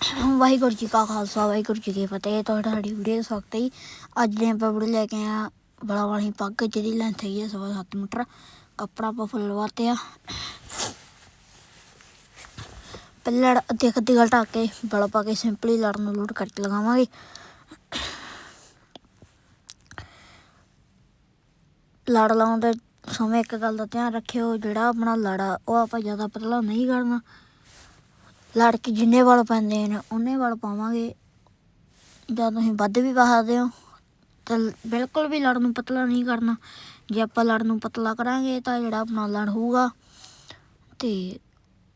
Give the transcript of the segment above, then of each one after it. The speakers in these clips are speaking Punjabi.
ਵਾਹਿਗੁਰੂ ਜੀ ਕਾ ਖਾਲਸਾ, ਵਾਹਿਗੁਰੂ ਜੀ ਕੀ ਫਤਿਹ। ਤੁਹਾਡਾ ਵੀਡੀਓ ਸਵਾਗਤ ਹੈ ਅੱਜ ਦੇ ਆਪਾਂ ਵੀਡੀਓ ਲੈ ਕੇ ਆ ਬੜਾ ਵਾਲੀ ਪੱਗ, ਜਿਹਦੀ ਲੈਂਥ ਹੈਗੀ ਹੈ ਸਵਾ ਸੱਤ ਮੀਟਰ। ਕੱਪੜਾ ਆਪਾਂ ਫੁੱਲ ਆ। ਪਹਿਲੇ ਲੜ ਅੱਧੀ ਅੱਧੀ ਗੱਲ ਢੱਕ ਕੇ ਬੜਾ ਪਾ ਕੇ ਸਿੰਪਲੀ ਲੜ ਨੂੰ ਲੋਡ ਕਰਕੇ ਲਗਾਵਾਂਗੇ। ਲੜ ਲਾਉਣ ਦੇ ਸਮੇਂ ਇੱਕ ਗੱਲ ਦਾ ਧਿਆਨ ਰੱਖਿਓ, ਜਿਹੜਾ ਆਪਣਾ ਲੜਾ ਉਹ ਆਪਾਂ ਜ਼ਿਆਦਾ ਪਤਲਾ ਨਹੀਂ ਕਰਨਾ। ਲੜ ਕੇ ਜਿੰਨੇ ਵਾਲ ਪੈਂਦੇ ਨੇ, ਉਹਨੇ ਵਾਲ ਪਾਵਾਂਗੇ। ਜਾਂ ਤੁਸੀਂ ਵੱਧ ਵੀ ਪਾ ਸਕਦੇ ਹੋ, ਤਾਂ ਬਿਲਕੁਲ ਵੀ ਲੜ ਨੂੰ ਪਤਲਾ ਨਹੀਂ ਕਰਨਾ। ਜੇ ਆਪਾਂ ਲੜ ਨੂੰ ਪਤਲਾ ਕਰਾਂਗੇ, ਤਾਂ ਜਿਹੜਾ ਆਪਣਾ ਲੜ ਹੋਊਗਾ, ਤੇ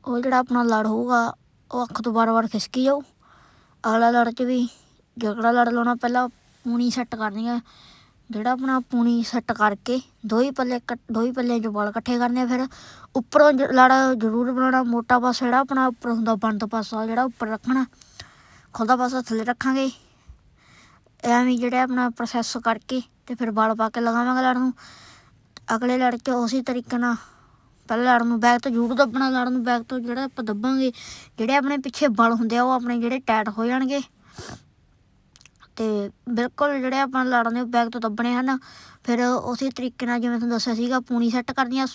ਉਹ ਜਿਹੜਾ ਆਪਣਾ ਲੜ ਹੋਊਗਾ, ਉਹ ਅੱਖ ਤੋਂ ਬਾਰ-ਬਾਰ ਖਿਸਕੀ ਜਾਊ। ਅਗਲਾ ਲੜ 'ਚ ਵੀ ਜਿਹੜਾ ਲੜ ਲਾਉਣਾ, ਪਹਿਲਾਂ ਪੂਣੀ ਸੈੱਟ ਕਰਨੀ ਆ। ਜਿਹੜਾ ਆਪਣਾ ਪੂਣੀ ਸੈੱਟ ਕਰਕੇ ਦੋ ਹੀ ਪੱਲੇ ਕੱਟ- ਦੋ ਹੀ ਪੱਲੇ ਜੋ ਵਾਲ ਇਕੱਠੇ ਕਰਨੇ ਆ ਫਿਰ ਉੱਪਰੋਂ ਜ- ਲੜ ਜ਼ਰੂਰ ਬਣਾਉਣਾ, ਮੋਟਾ ਪਾਸਾ ਜਿਹੜਾ ਆਪਣਾ ਉੱਪਰ ਹੁੰਦਾ ਬੰਦ ਪਾਸਾ ਜਿਹੜਾ ਉੱਪਰ ਰੱਖਣਾ, ਖੁੱਲ੍ਹਾ ਪਾਸਾ ਥੱਲੇ ਰੱਖਾਂਗੇ। ਐਵੇਂ ਜਿਹੜਾ ਆਪਣਾ ਪ੍ਰੋਸੈਸ ਕਰਕੇ ਤੇ ਫਿਰ ਵਾਲ ਪਾ ਕੇ ਲਗਾਵਾਂਗੇ ਲੜ ਨੂੰ। ਅਗਲੇ ਲੜ ਕੇ ਉਸੇ ਤਰੀਕੇ ਨਾਲ ਪਹਿਲਾਂ ਲੜ ਨੂੰ ਬੈਕ ਤੋਂ ਜ਼ਰੂਰ ਦੱਬਣਾ, ਲੜ ਨੂੰ ਬੈਕ ਤੋਂ ਜਿਹੜਾ ਆਪਾਂ ਦੱਬਾਂਗੇ, ਜਿਹੜੇ ਆਪਣੇ ਪਿੱਛੇ ਬਲ ਹੁੰਦੇ ਆ ਉਹ ਆਪਣੇ ਜਿਹੜੇ ਟਾਈਟ ਹੋ ਜਾਣਗੇ। ਤੇ ਬਿਲਕੁਲ ਜਿਹੜੇ ਆਪਾਂ ਲੜ ਨੇ ਬੈਗ ਤੋਂ ਦੱਬਣੇ ਹਨ, ਫਿਰ ਉਸੇ ਤਰੀਕੇ ਨਾਲ ਜਿਵੇਂ ਤੁਹਾਨੂੰ ਦੱਸਿਆ ਸੀਗਾ ਪੂਣੀ ਸੈੱਟ ਕਰਨੀ ਆ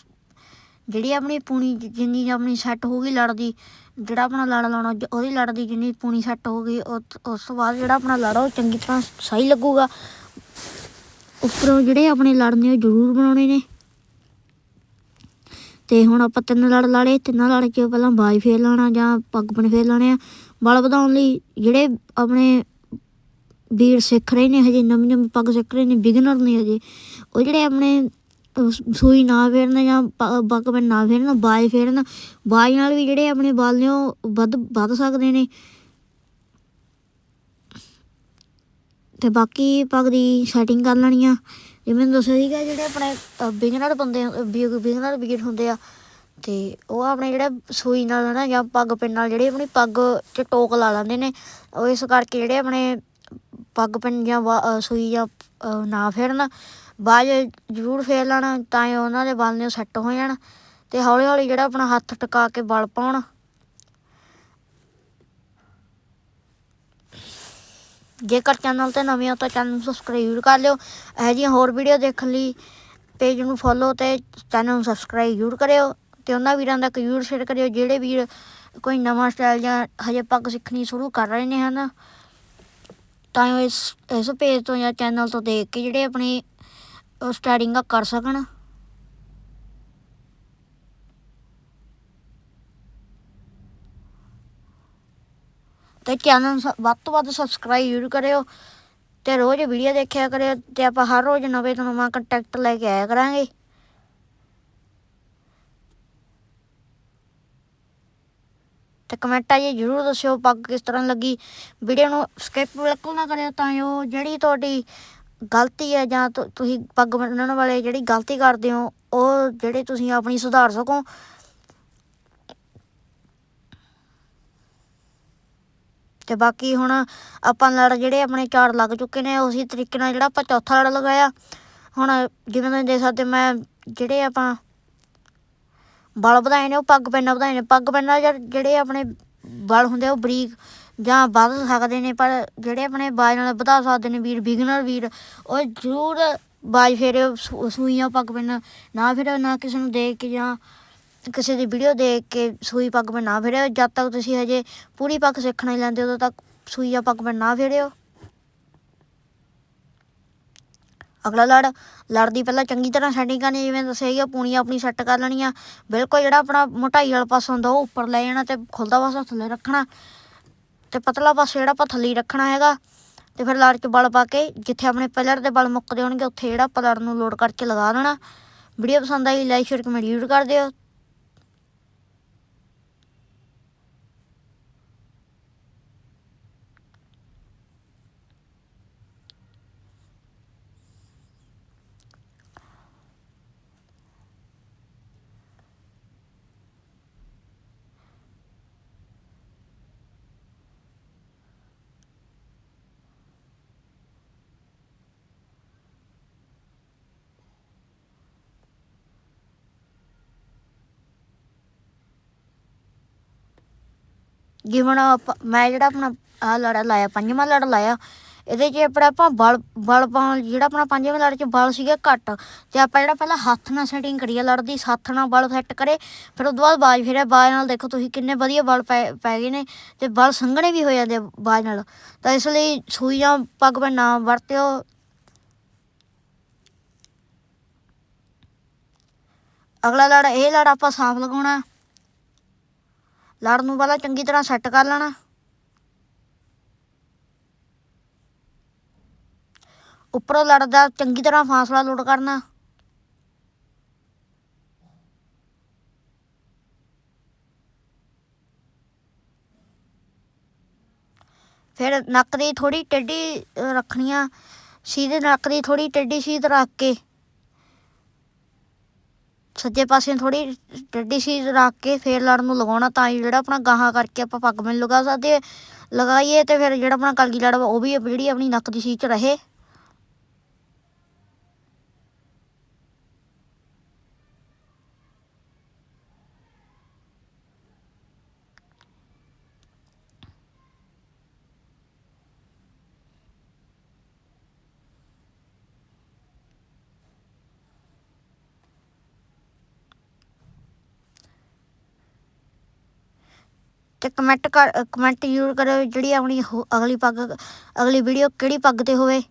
ਜਿਹੜੀ ਆਪਣੀ ਪੂਣੀ ਜਿੰਨੀ ਆਪਣੀ ਸੈੱਟ ਹੋਊਗੀ ਲੜ ਦੀ ਜਿਹੜਾ ਆਪਣਾ ਲੜ ਲਾਉਣਾ ਉਹਦੀ ਲੜ ਦੀ ਜਿੰਨੀ ਪੂਣੀ ਸੈੱਟ ਹੋਊਗੀ, ਉਹ- ਉਸ ਤੋਂ ਬਾਅਦ ਜਿਹੜਾ ਆਪਣਾ ਲੜ ਉਹ ਚੰਗੀ ਤਰ੍ਹਾਂ ਸਹੀ ਲੱਗੂਗਾ। ਉੱਪਰੋਂ ਜਿਹੜੇ ਆਪਣੇ ਲੜ ਨੇ ਉਹ ਜ਼ਰੂਰ ਬਣਾਉਣੇ ਨੇ। ਤੇ ਹੁਣ ਆਪਾਂ ਤਿੰਨ ਲੜ ਲਾਲੇ ਤਿੰਨਾਂ ਲੜ ਕੇ ਪਹਿਲਾਂ ਬਾਈ ਫੇਰ ਲਾਣਾ ਜਾਂ ਪੱਗ ਬਣ ਫੇਰ ਲਾਣੇ ਆ। ਬਲ ਵਧਾਉਣ ਲਈ ਜਿਹੜੇ ਆਪਣੇ ਵੀਰ ਸਿੱਖ ਰਹੇ ਨੇ ਹਜੇ ਨਵੀਂ ਨਵੀਂ ਪੱਗ ਸਿੱਖ ਰਹੇ ਨੇ ਬਿਗਨਰ ਨੇ ਹਜੇ। ਉਹ ਜਿਹੜੇ ਆਪਣੇ ਸੂਈ ਨਾ ਫੇਰਨ ਜਾਂ ਪੱਗ ਬਣ ਨਾ ਫੇਰਨ ਬਾਈ ਫੇਰਨ ਬਾਈ ਨਾਲ ਵੀ ਜਿਹੜੇ ਆਪਣੇ ਵਾਲ ਨੇ ਉਹ ਵੱਧ ਵੱਧ ਸਕਦੇ ਨੇ। ਤੇ ਬਾਕੀ ਪੱਗ ਦੀ ਸੈਟਿੰਗ ਕਰ ਲੈਣੀ ਆ। ਜਿਵੇਂ ਮੈਂ ਦੱਸਿਆ ਸੀਗਾ ਜਿਹੜੇ ਆਪਣੇ ਬਿਗਨਰ ਬੰਦੇ ਬਿਗਨਰ ਵੀਰ ਹੁੰਦੇ ਆ। ਤੇ ਉਹ ਆਪਣੇ ਜਿਹੜੇ ਸੂਈ ਨਾਲ ਨਾ ਜਾਂ ਪੱਗ ਪਿੰਨ ਨਾਲ, ਜਿਹੜੇ ਆਪਣੀ ਪੱਗ 'ਚ ਟੋਕ ਲਾ ਲੈਂਦੇ ਨੇ, ਉਹ ਇਸ ਕਰਕੇ ਜਿਹੜੇ ਆਪਣੇ ਪੱਗ ਪਿੰਨ ਜਾਂ ਵਾ- ਸੂਈ ਜਾਂ ਨਾ ਫੇਰਨ, ਬਾਅਦ 'ਚ ਜ਼ਰੂਰ ਫੇਰ ਲੈਣਾ, ਤਾਂ ਜੋ ਉਹਨਾਂ ਦੇ ਵਾਲ ਨੇ ਸੈੱਟ ਹੋ ਜਾਣ ਤੇ ਹੌਲੀ ਹੌਲੀ ਜਿਹੜਾ ਆਪਣਾ ਹੱਥ ਟਿਕਾ ਕੇ ਵਾਲ ਪਾਉਣ। ਜੇਕਰ ਚੈਨਲ ਤੇ ਨਵੇਂ ਹੋ ਤਾਂ ਚੈਨਲ ਨੂੰ ਸਬਸਕ੍ਰਾਈਬ ਜ਼ਰੂਰ ਕਰ ਲਿਓ। ਇਹੋ ਜਿਹੀਆਂ ਹੋਰ ਵੀਡੀਓ ਦੇਖਣ ਲਈ ਪੇਜ ਨੂੰ ਫੋਲੋ ਤੇ ਚੈਨਲ ਨੂੰ ਸਬਸਕ੍ਰਾਈਬ ਜ਼ਰੂਰ ਕਰਿਓ ਤੇ ਉਹਨਾਂ ਵੀਰਾਂ ਦਾ ਜ਼ਰੂਰ ਸ਼ੇਅਰ ਕਰਿਓ ਜਿਹੜੇ ਵੀਰ ਕੋਈ ਨਵਾਂ ਸਟਾਈਲ ਜਾਂ ਹਜੇ ਪੱਗ ਸਿੱਖਣੀ ਸ਼ੁਰੂ ਕਰ ਰਹੇ ਨੇ ਹਨ। ਤਾਂ ਉਹ ਇਸ ਇਸ ਪੇਜ ਤੋਂ ਜਾਂ ਚੈਨਲ ਤੋਂ ਦੇਖ ਕੇ ਜਿਹੜੇ ਆਪਣੇ ਸਟਾਰਟਿੰਗ ਕਰ ਸਕਣ। ਤੇ ਚੈਨਲ ਸ- ਵੱਧ ਤੋਂ ਵੱਧ ਸਬਸਕ੍ਰਾਈਬ ਜ਼ਰੂਰ ਕਰਿਓ ਤੇ ਰੋਜ਼ ਵੀਡੀਓ ਦੇਖਿਆ ਕਰਿਓ ਤੇ ਆਪਾਂ ਹਰ ਰੋਜ਼ ਨਵੇਂ ਤੋਂ ਨਵਾਂ ਕੰਟੈਕਟ ਲੈ ਕੇ ਆਇਆ ਕਰਾਂਗੇ। ਤੇ ਕਮੈਂਟਾਂ 'ਚ ਜ਼ਰੂਰ ਦੱਸਿਓ, ਪੱਗ ਕਿਸ ਤਰ੍ਹਾਂ ਲੱਗੀ। ਵੀਡੀਓ ਨੂੰ ਸਕਿਪ ਬਿਲਕੁਲ ਨਾ ਕਰਿਓ, ਤਾਂ ਜੋ ਜਿਹੜੀ ਤੁਹਾਡੀ ਗਲਤੀ ਹੈ ਜਾਂ ਤੁਸੀਂ ਪੱਗ ਬੰਨਣ ਵਾਲੇ ਜਿਹੜੀ ਗਲਤੀ ਕਰਦੇ ਹੋ, ਉਹ ਜਿਹੜੇ ਤੁਸੀਂ ਆਪਣੀ ਸੁਧਾਰ ਸਕੋ। ਤੇ ਬਾਕੀ ਹੁਣ ਆਪਾਂ ਲੜ ਜਿਹੜੇ ਆਪਣੇ ਚਾਰ ਲੱਗ ਚੁੱਕੇ ਨੇ, ਉਸੇ ਤਰੀਕੇ ਨਾਲ ਜਿਹੜਾ ਆਪਾਂ ਚੌਥਾ ਲੜ ਲਗਾਇਆ। ਹੁਣ ਜਿਵੇਂ ਤੁਸੀਂ ਦੇਖ ਸਕਦੇ ਮੈਂ ਜਿਹੜੇ ਆਪਾਂ ਵਾਲ ਵਧਾਏ ਨੇ, ਉਹ ਪੱਗ ਪੈਨਾ ਵਧਾਏ ਨੇ। ਪੱਗ ਪੈਨਾ ਜਿਹੜੇ ਆਪਣੇ ਵਾਲ ਹੁੰਦੇ ਆ, ਉਹ ਬਰੀਕ ਜਾਂ ਵੱਧ ਸਕਦੇ ਨੇ, ਪਰ ਜਿਹੜੇ ਆਪਣੇ ਬਾਜ ਨਾਲ ਵਧਾ ਸਕਦੇ ਨੇ, ਵੀਰ ਬਿਗਨਰ ਵੀਰ, ਉਹ ਜ਼ਰੂਰ ਬਾਜ ਫੇਰਿਓ ਸੂ- ਸੂਈਆਂ ਪੱਗ ਪੈਨਾ ਨਾ ਫਿਰ ਨਾ ਕਿਸੇ ਨੂੰ ਦੇਖ ਕੇ ਜਾਂ ਕਿਸੇ ਦੀ ਵੀਡੀਓ ਦੇਖ ਕੇ ਸੂਈ ਪੱਗ ਪੈਨ ਨਾ ਫੇਰਿਓ ਜਦ ਤੱਕ ਤੁਸੀਂ ਹਜੇ ਪੂਰੀ ਪੱਗ ਸਿੱਖਣਾ ਹੀ ਲੈਂਦੇ ਉਦੋਂ ਤੱਕ ਸੂਈਆਂ ਪੱਗ ਪੈਨ ਨਾ ਫੇਰਿਓ। ਅਗਲਾ ਲੜ ਲੜ ਦੀ ਪਹਿਲਾਂ ਚੰਗੀ ਤਰ੍ਹਾਂ ਸੈਟਿੰਗ ਕਰਨੀ, ਜਿਵੇਂ ਦੱਸਿਆ ਗਿਆ ਪੂਣੀ ਆਪਣੀ ਸੈੱਟ ਕਰ ਲੈਣੀਆਂ, ਬਿਲਕੁਲ ਜਿਹੜਾ ਆਪਣਾ ਮੋਟਾਈ ਵਾਲਾ ਪਾਸਾ ਹੁੰਦਾ, ਉਹ ਉੱਪਰ ਲੈ ਜਾਣਾ ਤੇ ਖੁੱਲਦਾ ਪਾਸਾ ਥੱਲੇ ਰੱਖਣਾ। ਤੇ ਪਤਲਾ ਪਾਸਾ ਜਿਹੜਾ ਆਪਾਂ ਥੱਲੇ ਰੱਖਣਾ ਹੈਗਾ, ਤੇ ਫਿਰ ਲੜ 'ਚ ਬਲ ਪਾ ਕੇ, ਜਿੱਥੇ ਆਪਣੇ ਪਲਰ ਦੇ ਬਲ ਮੁੱਕਦੇ ਹੋਣਗੇ, ਉੱਥੇ ਜਿਹੜਾ ਆਪਾਂ ਨੂੰ ਲੋਡ ਕਰਕੇ ਲਗਾ ਦੇਣਾ। ਵੀਡੀਓ ਪਸੰਦ ਆਈ ਲਾਈਕ ਸ਼ੇਅਰ ਕਮੈਂਟ ਜ਼ਰੂਰ ਕਰ ਦਿਓ। ਜਿਵੇਂ ਆਪਾਂ- ਮੈਂ ਜਿਹੜਾ ਆਪਣਾ ਆ ਲੜਾ ਲਾਇਆ, ਪੰਜਵਾਂ ਲੜ ਲਾਇਆ, ਇਹਦੇ 'ਚ ਆਪਣਾ ਆਪਾਂ ਬਲ ਬਲ ਪਾਉਣ, ਜਿਹੜਾ ਆਪਣਾ ਪੰਜਵੇਂ ਲੜ 'ਚ ਬਲ ਸੀਗਾ ਘੱਟ, ਤੇ ਆਪਾਂ ਜਿਹੜਾ ਪਹਿਲਾਂ ਹੱਥ ਨਾਲ ਸੈਟਿੰਗ ਕਰੀਏ ਲੜ ਦੀ ਹੱਥ ਨਾਲ ਬਲ ਸੈੱਟ ਕਰੇ, ਫਿਰ ਉਸ ਤੋਂ ਬਾਅਦ ਬਾਜ ਫਿਰਿਆ, ਬਾਜ ਨਾਲ ਦੇਖੋ ਤੁਸੀਂ ਕਿੰਨੇ ਵਧੀਆ ਬਲ ਪੈ ਪੈ ਗਏ ਨੇ, ਤੇ ਬਲ ਸੰਘਣੇ ਵੀ ਹੋ ਜਾਂਦੇ ਆ ਬਾਜ ਨਾਲ, ਤਾਂ ਇਸ ਲਈ ਸੂਈ ਜਾਂ ਪੱਗ ਬੰਨ ਨਾ ਵਰਤਿਓ। ਅਗਲਾ ਲੜ, ਇਹ ਲੜ ਆਪਾਂ ਸਾਫ਼ ਲਗਾਉਣਾ। ਲੜ ਨੂੰ ਪਹਿਲਾਂ ਚੰਗੀ ਤਰ੍ਹਾਂ ਸੈੱਟ ਕਰ ਲੈਣਾ। ਉੱਪਰੋਂ ਲੜ ਦਾ ਚੰਗੀ ਤਰ੍ਹਾਂ ਫਾਸਲਾ ਲੋਡ ਕਰਨਾ। ਫਿਰ ਨੱਕ ਦੀ ਥੋੜੀ ਟੇਢੀ ਰੱਖਣੀ ਆ। ਸਿੱਧੇ ਨੱਕ ਦੀ ਥੋੜੀ ਟੇਢੀ ਸੀਧ ਰੱਖ ਕੇ ਸੱਜੇ ਪਾਸੇ ਥੋੜੀ ਟੇਢੀ ਸੀਧ ਰੱਖ ਕੇ ਫਿਰ ਲੜ ਨੂੰ ਲਗਾਉਣਾ ਤਾਂ ਹੀ ਜਿਹੜਾ ਆਪਣਾ ਗਾਹਾਂ ਕਰਕੇ ਆਪਾਂ ਪੱਗ ਮੈਨੂੰ ਲਗਾ ਸਕਦੇ ਹਾਂ। ਲਗਾਈਏ ਤੇ ਫਿਰ ਜਿਹੜਾ ਆਪਣਾ ਕਲਗੀ ਲੜ ਉਹ ਵੀ ਜਿਹੜੀ ਆਪਣੀ ਨੱਕ ਦੀ ਸੀਧ 'ਚ ਰਹੇ ਤੇ ਕਮੈਂਟ ਕਰ ਕਮੈਂਟ ਜ਼ਰੂਰ ਕਰਿਓ ਜਿਹੜੀ ਆਪਣੀ ਹੋ- ਅਗਲੀ ਪੱਗ, ਅਗਲੀ ਵੀਡੀਓ ਕਿਹੜੀ ਪੱਗ ਤੇ ਹੋਵੇ।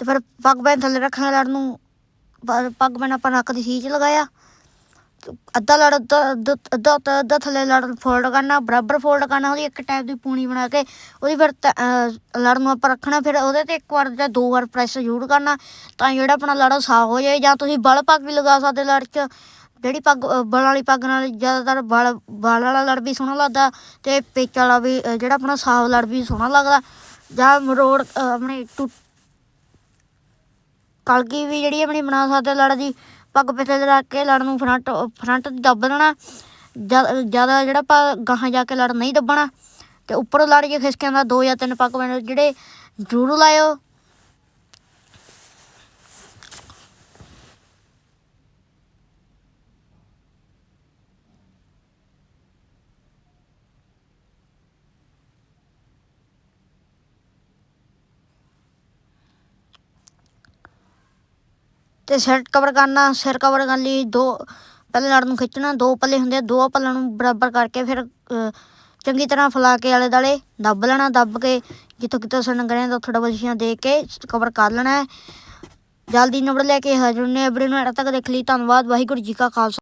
ਤੇ ਫਿਰ ਪੱਗ ਬੰਨ ਥੱਲੇ ਰੱਖਣਾ ਲੜ ਨੂੰ। ਪ- ਪੱਗ ਬੰਨ ਆਪਾਂ ਨੱਕ ਦੀ ਸੀਚ ਲਗਾਇਆ। ਤੇ ਅੱਧਾ ਲੜ, ਅੱਧਾ ਅੱਧਾ ਅੱਧਾ ਅੱਧਾ ਥੱਲੇ ਲੜ, ਫੋਲਡ ਕਰਨਾ, ਬਰਾਬਰ ਫੋਲਡ ਕਰਨਾ, ਉਹਦੀ ਇੱਕ ਟਾਈਪ ਦੀ ਪੂਣੀ ਬਣਾ ਕੇ ਉਹਦੀ ਫਿਰ ਤ- ਲੜ ਨੂੰ ਆਪਾਂ ਰੱਖਣਾ, ਫਿਰ ਉਹਦੇ ਤੇ ਇੱਕ ਵਾਰ ਜਾਂ ਦੋ ਵਾਰ ਪ੍ਰੈਸ ਜ਼ਰੂਰ ਕਰਨਾ, ਤਾਂ ਜਿਹੜਾ ਆਪਣਾ ਲੜ ਸਾਫ਼ ਹੋ ਜਾਏ, ਜਾਂ ਤੁਸੀਂ ਬਲ ਪੱਗ ਵੀ ਲਗਾ ਸਕਦੇ ਲੜ 'ਚ। ਜਿਹੜੀ ਪੱਗ, ਅਹ ਬਲ ਵਾਲੀ ਪੱਗ ਨਾਲ ਜ਼ਿਆਦਾਤਰ ਬਲ ਬਲ ਵਾਲਾ ਲੜ ਵੀ ਸੋਹਣਾ ਲੱਗਦਾ ਤੇ ਪਿੱਚ ਵਾਲਾ ਵੀ ਜਿਹੜਾ ਆਪਣਾ ਸਾਫ਼ ਲੜ ਵੀ ਸੋਹਣਾ ਲੱਗਦਾ। ਜਾਂ ਮਰੋੜ ਆਪਣੇ ਟੁੱਟ ਕਲਗੀ ਵੀ ਜਿਹੜੀ ਆਪਣੀ ਬਣਾ ਸਕਦੇ ਲੜ ਦੀ, ਪੱਗ ਪਿੱਛੇ ਰੱਖ ਕੇ ਲੜ ਨੂੰ ਫਰੰਟ ਫਰੰਟ ਦੱਬ ਦੇਣਾ। ਜ਼ਿਆਦਾ ਜਿਹੜਾ ਆਪਾਂ ਗਾਹਾਂ ਜਾ ਕੇ ਲੜ ਨਹੀਂ ਦੱਬਣਾ, ਤੇ ਉੱਪਰੋਂ ਲੜ ਜੇ ਖਿਸਕਿਆਂ ਦਾ ਦੋ ਜਾਂ ਤਿੰਨ ਪੱਗ ਬਣ ਜਿਹੜੇ ਜ਼ਰੂਰ ਲਾਇਓ। ਤੇ ਸਿਰ ਕਵਰ ਕਰਨਾ, ਸਿਰ ਕਵਰ ਕਰਨ ਲਈ ਦੋ ਪਹਿਲੇ ਲੜ ਨੂੰ ਖਿੱਚਣਾ, ਦੋ ਪੱਲੇ ਹੁੰਦੇ ਆ, ਦੋ ਪੱਲਿਆਂ ਨੂੰ ਬਰਾਬਰ ਕਰਕੇ ਫਿਰ ਚੰਗੀ ਤਰ੍ਹਾਂ ਫੈਲਾ ਕੇ ਆਲੇ ਦਾਲੇ ਦੱਬ ਲੈਣਾ, ਦੱਬ ਕੇ ਜਿੱਥੋਂ ਕਿਤੋਂ ਸਣਗਣੇ ਦਾ ਡਬਲ ਸ਼ੀਆਂ ਦੇ ਕੇ ਕਵਰ ਕਰ ਲੈਣਾ ਹੈ। ਜਲਦੀ ਨੰਬਰ ਲੈ ਕੇ ਹਾਜ਼ਰ ਨੇ ਵੀਡੀਓ ਨੂੰ ਐਡ ਤੱਕ ਦੇਖ ਲਈ, ਧੰਨਵਾਦ, ਵਾਹਿਗੁਰੂ ਜੀ ਕਾ ਖਾਲਸਾ।